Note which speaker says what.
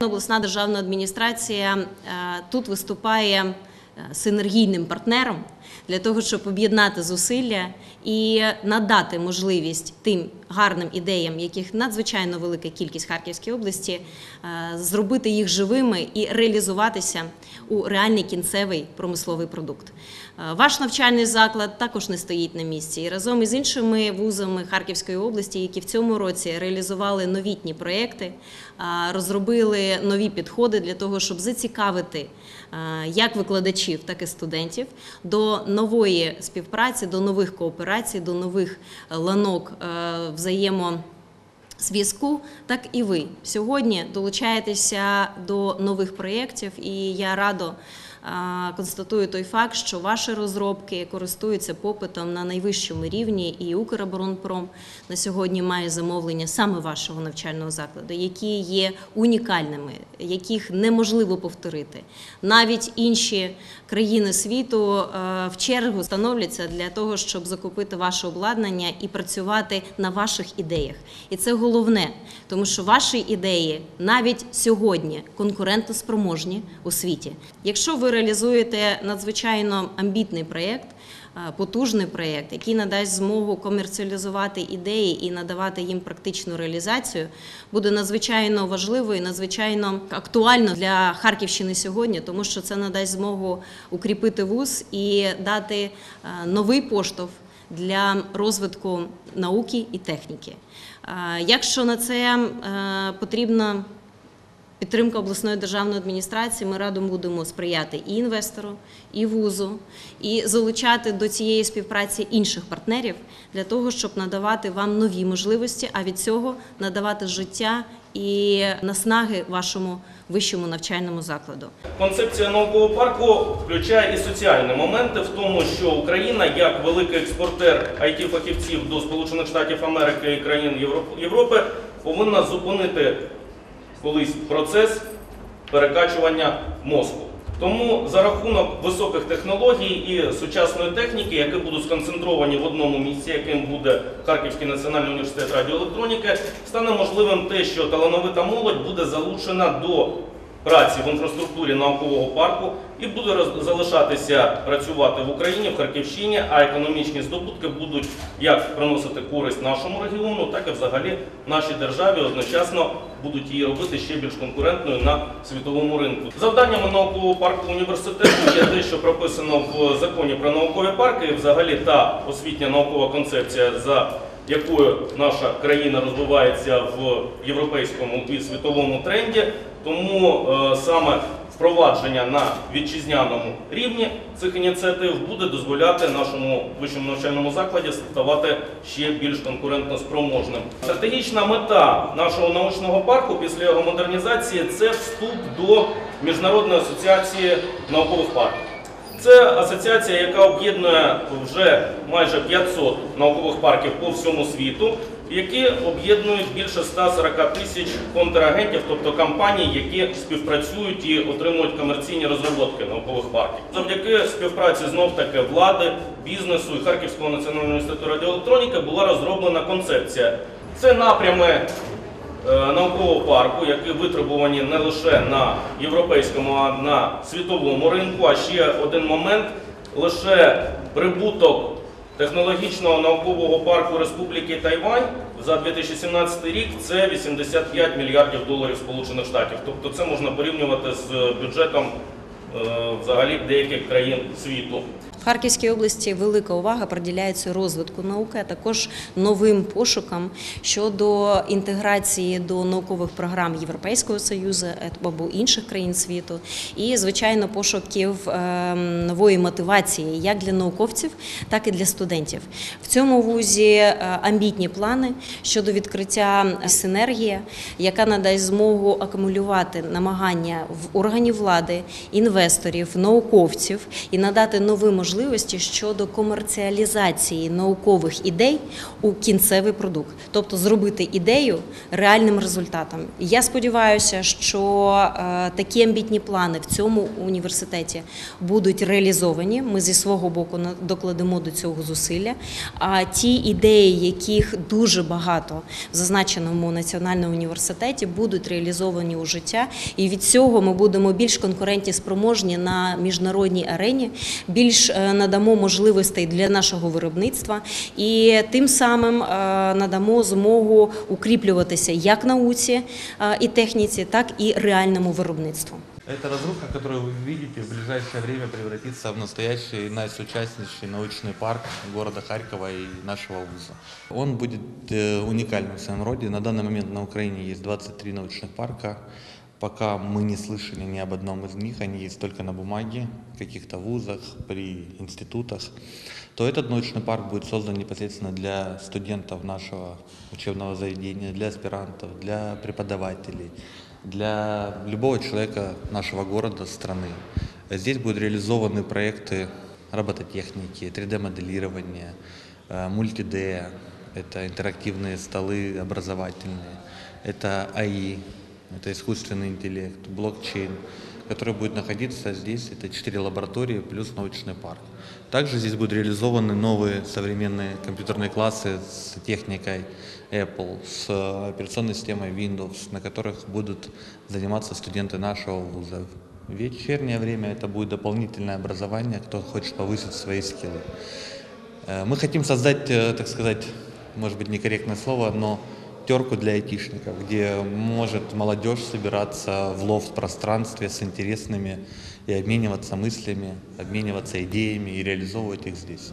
Speaker 1: Обласна державна адміністрація е, тут виступає синергійним партнером для того, щоб об'єднати зусилля і надати можливість тим гарним ідеям, яких надзвичайно велика кількість в Харківській області, е, зробити їх живими і реалізуватися у реальний кінцевий промисловий продукт. Е, Ваш навчальний заклад також не стоїть на місці. І разом із іншими вузами Харківської області, які в цьому році реалізували новітні проекти, розробили нові підходи для того, щоб зацікавити як викладачів, так і студентів до нової співпраці, до нових кооперацій, до нових е, ланок е, взаємо зв'язку, так і ви. Сьогодні долучаєтеся до нових проєктів, і я радо констатую той факт, що ваші розробки користуються попитом на найвищому рівні, і Укроборонпром на сьогодні має замовлення саме вашого навчального закладу, які є унікальними, яких неможливо повторити. Навіть інші країни світу е, в чергу становляться для того, щоб закупити ваше обладнання і працювати на ваших ідеях. І це головне, тому що ваші ідеї навіть сьогодні конкурентоспроможні у світі. Якщо ви реалізуєте надзвичайно амбітний проєкт, потужний проєкт, який надасть змогу комерціалізувати ідеї і надавати їм практичну реалізацію, буде надзвичайно важливо і надзвичайно актуально для Харківщини сьогодні, тому що це надасть змогу укріпити вуз і дати новий поштовх для розвитку науки і техніки. Якщо на це потрібно підтримка обласної державної адміністрації, ми радо будемо сприяти і інвестору, і вузу, і залучати до цієї співпраці інших партнерів для того, щоб надавати вам нові можливості, а від цього надавати життя і наснаги вашому вищому навчальному закладу.
Speaker 2: Концепція наукового парку включає і соціальні моменти в тому, що Україна, як великий експортер it фахівців до Сполучених Штатів Америки і країн Європ- Європи, повинна зупинити колись процес перекачування мозку. Тому за рахунок високих технологій і сучасної техніки, які будуть сконцентровані в одному місці, яким буде Харківський національний університет радіоелектроніки, стане можливим те, що талановита молодь буде залучена до праці в інфраструктурі наукового парку і буде залишатися працювати в Україні, в Харківщині, а економічні здобутки будуть як приносити користь нашому регіону, так і взагалі нашій державі одночасно будуть її робити ще більш конкурентною на світовому ринку. Завданнями наукового парку університету є те, що прописано в законі про наукові парки, і взагалі та освітня наукова концепція за якою наша країна розвивається в європейському і світовому тренді. Тому е, саме впровадження на вітчизняному рівні цих ініціатив буде дозволяти нашому вищому навчальному закладі ставати ще більш конкурентно спроможним. Стратегічна мета нашого научного парку після його модернізації це вступ до міжнародної асоціації наукових парків. Це асоціація, яка об'єднує вже майже 500 наукових парків по всьому світу, які об'єднують більше 140 тисяч контрагентів, тобто компаній, які співпрацюють і отримують комерційні розробки наукових парків. Завдяки співпраці знов таки влади, бізнесу і Харківського національного університету радіоелектроніки була розроблена концепція. Це напрями е, наукового парку, які витребувані не лише на європейському, а на світовому ринку. А ще один момент: лише прибуток технологічного наукового парку Республіки Тайвань за 2017 рік це 85 мільярдів доларів Сполучених Штатів. Тобто це можна порівнювати з бюджетом е, взагалі деяких країн світу.
Speaker 1: Харківській області велика увага приділяється розвитку науки, а також новим пошукам щодо інтеграції до наукових програм Європейського союзу або інших країн світу, і звичайно пошуків ем, нової мотивації як для науковців, так і для студентів. В цьому вузі е, амбітні плани щодо відкриття синергії, яка надасть змогу акумулювати намагання в органів влади, інвесторів, науковців і надати нові можливості можливості щодо комерціалізації наукових ідей у кінцевий продукт, тобто зробити ідею реальним результатом. Я сподіваюся, що е, такі амбітні плани в цьому університеті будуть реалізовані. Ми зі свого боку докладемо до цього зусилля. А ті ідеї, яких дуже багато в зазначеному національному університеті, будуть реалізовані у життя, і від цього ми будемо більш конкурентні спроможні на міжнародній арені, більш е, надамо можливостей для нашого виробництва і тим самим е, надамо змогу укріплюватися як науці е, і техніці, так і реальному виробництву.
Speaker 3: Эта разруха, которую вы видите, в ближайшее время превратится в настоящий наисучастнейший научный парк города Харькова и нашего вуза. Он будет э, уникальным в своем роде. На данный момент на Украине есть 23 научных парка. Пока мы не слышали ни об одном из них, они есть только на бумаге, в каких-то вузах, при институтах, то этот научный парк будет создан непосредственно для студентов нашего учебного заведения, для аспирантов, для преподавателей, для любого человека нашего города, страны. Здесь будут реализованы проекты робототехники, 3D-моделирования, э, мульти-D, это интерактивные столы образовательные, это АИ, это искусственный интеллект, блокчейн, который будет находиться здесь. Это четыре лаборатории плюс научный парк. Также здесь будут реализованы новые современные компьютерные классы с техникой Apple, с операционной системой Windows, на которых будут заниматься студенты нашего вуза. В вечернее время это будет дополнительное образование, кто хочет повысить свои скиллы. Э, Мы хотим создать, э, так сказать, может быть некорректное слово, но терку для айтишников, где может молодежь собираться в лофт-пространстве с интересными и обмениваться мыслями, обмениваться идеями и реализовывать их здесь.